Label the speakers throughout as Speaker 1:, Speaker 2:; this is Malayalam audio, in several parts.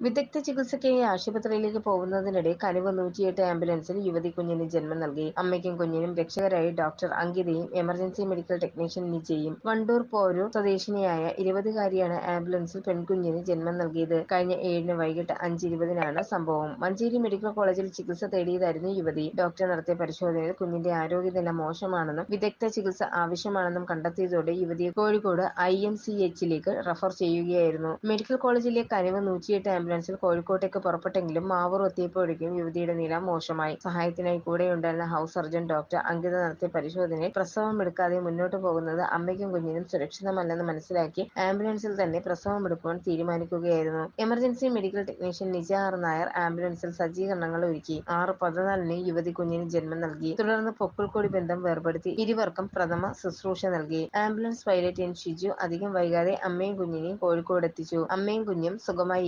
Speaker 1: വിദഗ്ധ ചികിത്സയ്ക്കായി ആശുപത്രിയിലേക്ക് പോകുന്നതിനിടെ കനിവ് നൂറ്റിയെട്ട് ആംബുലൻസിൽ യുവതി കുഞ്ഞിന് ജന്മം നൽകി. അമ്മയ്ക്കും കുഞ്ഞിനും രക്ഷകരായി ഡോക്ടർ അങ്കിതയും എമർജൻസി മെഡിക്കൽ ടെക്നീഷ്യൻ നിജയും. വണ്ടൂർ പോരൂർ സ്വദേശിനിയായ ഇരുപതുകാരിയാണ് ആംബുലൻസിൽ പെൺകുഞ്ഞിന് ജന്മം നൽകിയത്. കഴിഞ്ഞ ഏഴിന് വൈകിട്ട് അഞ്ചിരുപതിനാണ് സംഭവം. മഞ്ചേരി മെഡിക്കൽ കോളേജിൽ ചികിത്സ തേടിയതായിരുന്നു യുവതി. ഡോക്ടർ നടത്തിയ പരിശോധനയിൽ കുഞ്ഞിന്റെ ആരോഗ്യനില മോശമാണെന്നും വിദഗ്ധ ചികിത്സ ആവശ്യമാണെന്നും കണ്ടെത്തിയതോടെ യുവതിയെ കോഴിക്കോട് ഐ എം സി എച്ചിലേക്ക് റഫർ ചെയ്യുകയായിരുന്നു. മെഡിക്കൽ കോളേജിലെ കനിവ് നൂറ്റിയെട്ട് ആംബുലൻസിൽ കോഴിക്കോട്ടേക്ക് പുറപ്പെട്ടെങ്കിലും മാവൂർ എത്തിയപ്പോഴേക്കും യുവതിയുടെ നില മോശമായി. സഹായത്തിനായി കൂടെയുണ്ടായിരുന്ന ഹൗസ് സർജൻ ഡോക്ടർ അങ്കിത നടത്തിയ പരിശോധനയിൽ പ്രസവം എടുക്കാതെ മുന്നോട്ട് പോകുന്നത് അമ്മയ്ക്കും കുഞ്ഞിനും സുരക്ഷിതമല്ലെന്ന് മനസ്സിലാക്കി ആംബുലൻസിൽ തന്നെ പ്രസവം എടുക്കുവാൻ തീരുമാനിക്കുകയായിരുന്നു. Emergency medical technician Nija R Nair ആംബുലൻസിൽ സജ്ജീകരണങ്ങൾ ഒരുക്കി. ആറ് പതിനാലിന് യുവതി കുഞ്ഞിന് ജന്മം നൽകി. തുടർന്ന് പൊക്കിൾക്കോടി ബന്ധം വേർപെടുത്തി ഇരുവർക്കും പ്രഥമ ശുശ്രൂഷ നൽകി. ആംബുലൻസ് പൈലറ്റ് എൻ ഷിജു അധികം വൈകാതെ അമ്മയും കുഞ്ഞിനെയും കോഴിക്കോട് എത്തിച്ചു. അമ്മയും കുഞ്ഞും സുഖമായി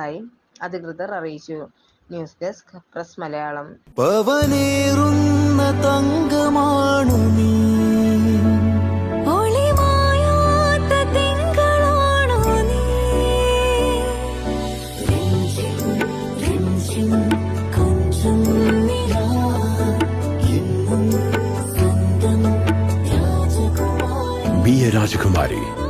Speaker 1: ഇരിക്കുന്നതായും അധികൃതർ അറിയിച്ചു. News desk press Malayalam.
Speaker 2: പവനേറുന്ന തങ്കമാണു നീ.
Speaker 3: രാജകുമാരി.